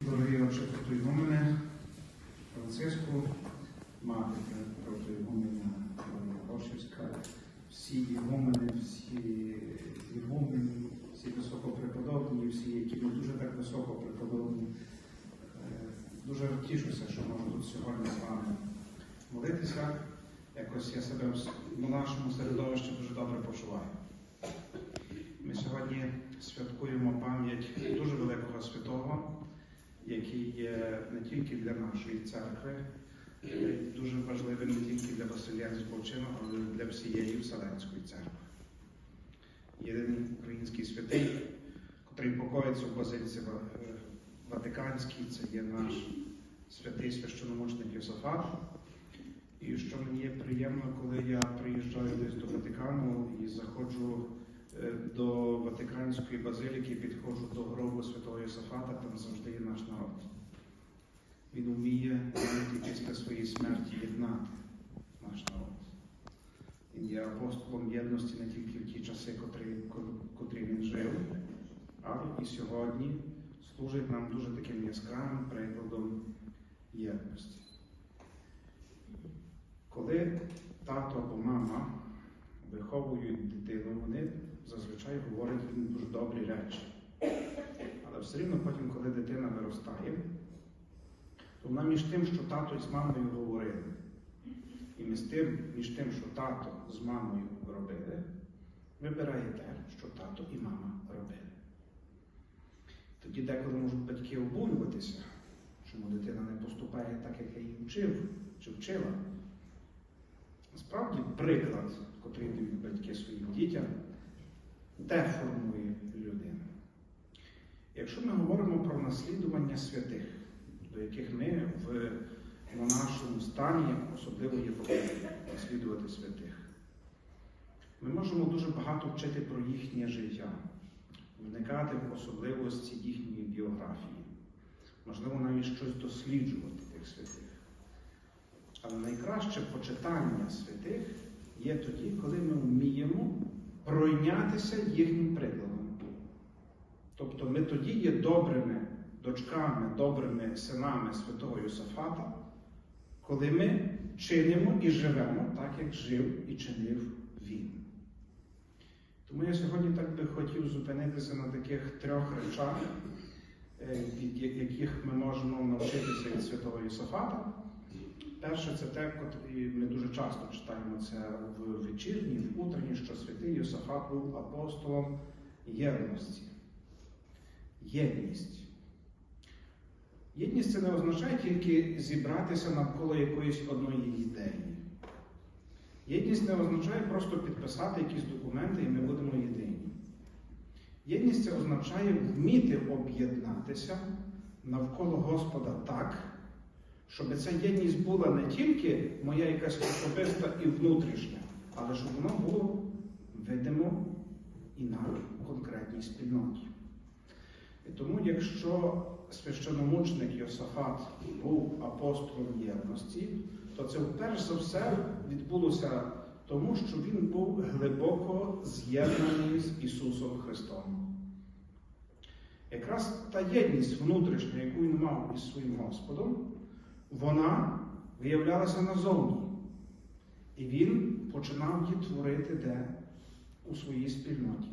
Дорогі отче Протоігумене, Франциску, мати Протоігуменя Ошівська, всі ігумени, всі ігумені, всі високопреподобні, всі, які не дуже так високопреподобні. Е, Дуже тішуся, що можу тут сьогодні з вами молитися. Якось я себе в нашому середовищі дуже добре почуваю. Ми сьогодні святкуємо пам'ять дуже великого святого, який є не тільки для нашої церкви, дуже важливим не тільки для Василянського чину, але й для всієї Вселенської церкви. Єдиний український святий, котрий покоїться в базиліці е, Ватиканській, це є наш святий священомучник Йосафат. І що мені приємно, коли я приїжджаю десь до Ватикану і заходжу е, до Ватиканської базиліки, підходжу до гробу святого Йосафата, там завжди є наш народ. Він вміє навіть після своєї смерті єднати наш народ. Він є апостолом єдності не тільки в ті часи, котрі, котрі він жив, але і сьогодні служить нам дуже таким яскравим прикладом єдності. Коли тато або мама виховують дитину, вони зазвичай говорять їм дуже добрі речі. Але все рівно потім, коли дитина виростає, то вона між тим, що тато з мамою говорили, і між тим, між тим, що тато з мамою робили, вибирає те, що тато і мама робили. Тоді деколи можуть батьки обурюватися, чому дитина не поступає так, як я її вчив чи вчила. Насправді приклад, котрий дають батьки своїм дітям, те формує людину. Якщо ми говоримо про наслідування святих, до яких ми в монашому стані особливо є покликані наслідувати святих, ми можемо дуже багато вчити про їхнє життя, вникати в особливості їхньої біографії, можливо, навіть щось досліджувати тих святих. Але найкраще почитання святих є тоді, коли ми вміємо пройнятися їхнім прикладом. Тобто ми тоді є добрими дочками, добрими синами святого Йосафата, коли ми чинимо і живемо так, як жив і чинив він. Тому я сьогодні так би хотів зупинитися на таких трьох речах, е, від яких ми можемо навчитися від святого Йосафата. Перше, це те, котрі ми дуже часто читаємо це в вечірній, в утренній, що святий Йосафат був апостолом єдності. Єдність. Єдність це не означає тільки зібратися навколо якоїсь одної ідеї. Єдність не означає просто підписати якісь документи і ми будемо єдині. Єдність це означає вміти об'єднатися навколо Господа так, щоб ця єдність була не тільки моя якась особиста і внутрішня, але щоб воно було видимо і на конкретній спільноті. І тому, якщо священомучник Йосафат був апостолом єдності, то це вперше за все відбулося тому, що він був глибоко з'єднаний з Ісусом Христом. Якраз та єдність внутрішня, яку він мав із своїм Господом, вона виявлялася назовні. І він починав її творити де? У своїй спільноті.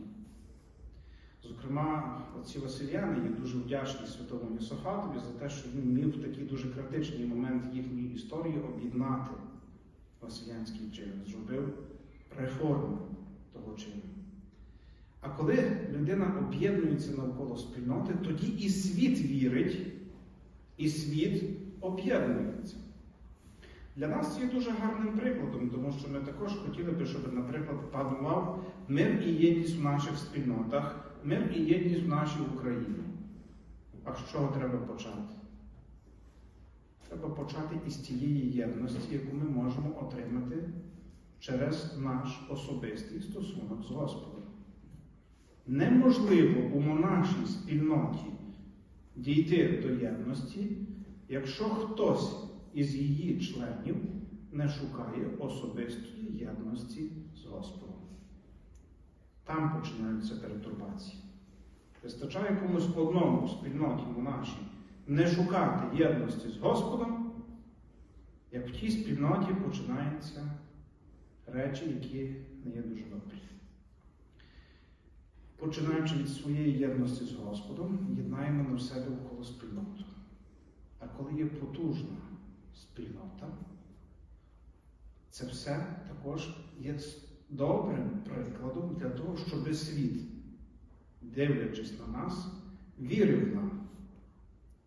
Зокрема, оці Васильяни є дуже вдячні святому Йосафатові за те, що він міг в такий дуже критичний момент їхньої історії об'єднати Василянський чин, зробив реформу того чину. А коли людина об'єднується навколо спільноти, тоді і світ вірить, і світ об'єднується. Для нас є дуже гарним прикладом, тому що ми також хотіли би, щоб, наприклад, панував мир і єдність в наших спільнотах, мир і єдність в нашій Україні. А з чого треба почати? Треба почати із тієї єдності, яку ми можемо отримати через наш особистий стосунок з Господом. Неможливо у монашій спільноті дійти до єдності, якщо хтось із її членів не шукає особистої єдності з Господом. Там починаються перетурбації. Вистачає комусь одному в спільноті монашій не шукати єдності з Господом, як в тій спільноті починаються речі, які не є дуже добрі. Починаючи від своєї єдності з Господом, єднаємо на себе около спільноту. А коли є потужна спільнота, це все також є добрим прикладом для того, щоб світ, дивлячись на нас, вірив нам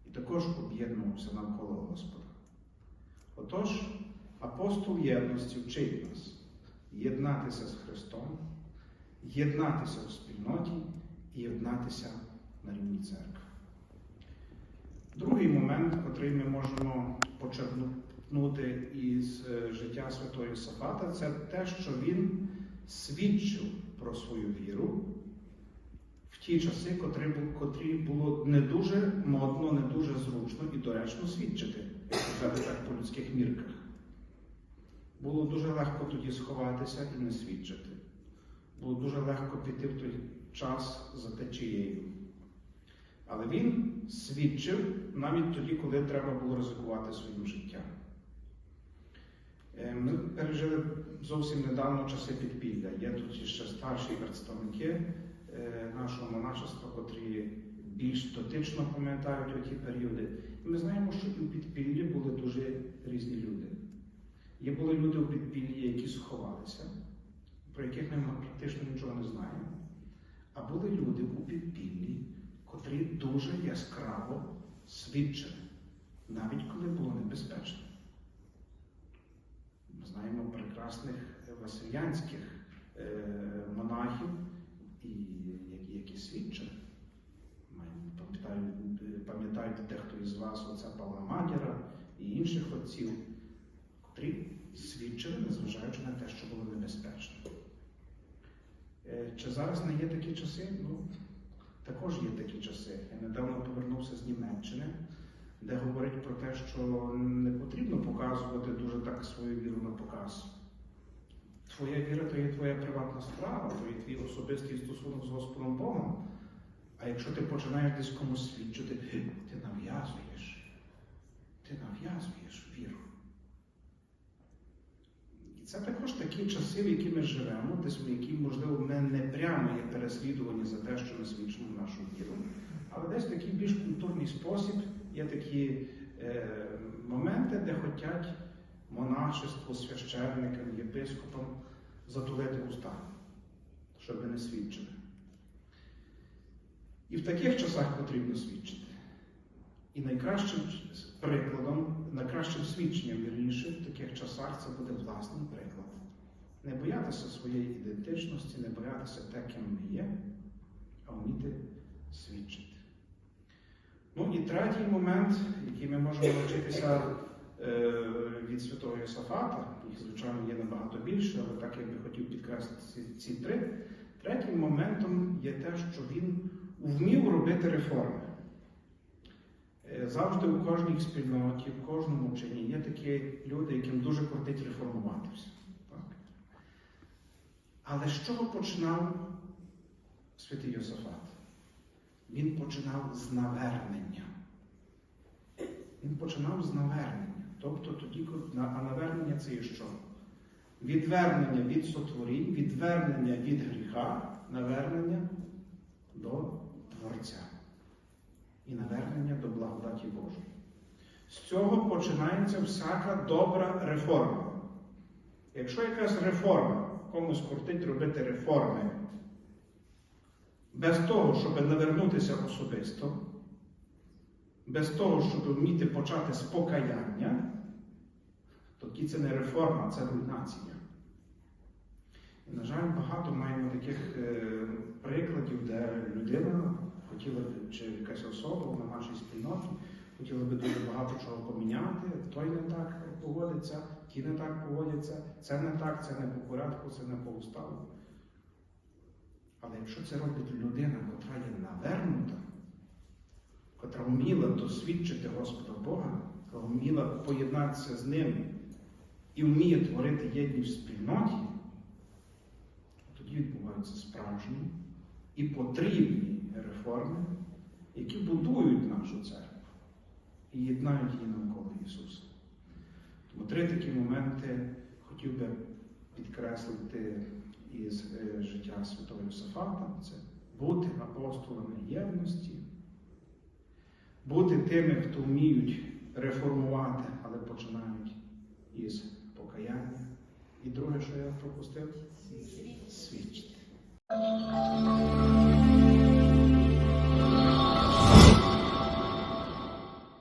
і також об'єднувався навколо Господа. Отож, апостол єдності вчить нас єднатися з Христом, єднатися в спільноті і єднатися на рівні церкви. Другий момент, який ми можемо почерпнути із е, життя святого Йосафата, це те, що він свідчив про свою віру в ті часи, котрі, було не дуже модно, не дуже зручно і доречно свідчити, так по людських мірках. Було дуже легко тоді сховатися і не свідчити. Було дуже легко піти в той час за течією. Але він свідчив навіть тоді, коли треба було ризикувати своїм життям. Е, Ми пережили зовсім недавно часи підпілля. Є тут ще старші представники е, нашого монашества, котрі більш дотично пам'ятають оті періоди. І ми знаємо, що і у підпіллі були дуже різні люди. Є були люди у підпіллі, які сховалися, про яких ми практично нічого не знаємо. А були люди у підпіллі, котрі дуже яскраво свідчили, навіть коли було небезпечно. Ми знаємо прекрасних васильянських е, монахів, які, свідчили. Пам'ятають, пам'ятають дехто із вас отця Павла Мадяра і інших отців, котрі свідчили, незважаючи на те, що було небезпечно. Е, Чи зараз не є такі часи? Ну, також є такі часи. Я недавно повернувся з Німеччини, де говорять про те, що не потрібно показувати дуже так свою віру на показ. Твоя віра то є твоя приватна справа, то є твій особистий стосунок з Господом Богом. А якщо ти починаєш десь комусь свідчити, ти нав'язуєш, ти нав'язуєш віру. І це також такі часи, в які ми живемо, десь в які, можливо, ми не прямо є переслідувані за те, що ми свідчимо нашу віру. Але десь в такий більш культурний спосіб є такі е, моменти, де хочуть монашеству, священникам, єпископам затулити уста, щоб не свідчили. І в таких часах потрібно свідчити. І найкращим прикладом, найкращим свідченням вірніше, в таких часах це буде власний приклад. Не боятися своєї ідентичності, не боятися те, ким ми є, а вміти свідчити. Ну і третій момент, який ми можемо навчитися е, від святого Йосафата, їх, звичайно, є набагато більше, але так я би хотів підкреслити ці, ці три. Третім моментом є те, що він вмів робити реформи. Е, Завжди у кожній спільноті, в кожному вченні є такі люди, яким дуже кортить реформуватися. Так? Але з чого починав святий Йосафат? Він починав з навернення. Він починав з навернення. Тобто тоді, а навернення це є що? Відвернення від сотворінь, відвернення від гріха, навернення до Творця і навернення до благодаті Божої. З цього починається всяка добра реформа. Якщо якась реформа, комусь кортить робити реформи, без того, щоб навернутися особисто, без того, щоб вміти почати з покаяння, тоді це не реформа, це руйнація. І, на жаль, багато маємо таких е, прикладів, де людина хотіла б, чи якась особа на нашій спільноті хотіла би дуже багато чого поміняти, той не так поводиться, ті не так поводяться, це не так, це не по порядку, це не по уставу. Але якщо це робить людина, котра є навернута, котра вміла досвідчити Господа Бога, котра вміла поєднатися з ним і вміє творити єдність в спільноті, тоді відбувається це справжні і потрібні реформи, які будують нашу церкву і єднають її навколо Ісуса. Тому три такі моменти хотів би підкреслити із е, життя святого Йосифата. Це бути апостолами єдності, бути тими, хто вміють реформувати, але починають із покаяння. І друге, що я пропустив, свідчити. Música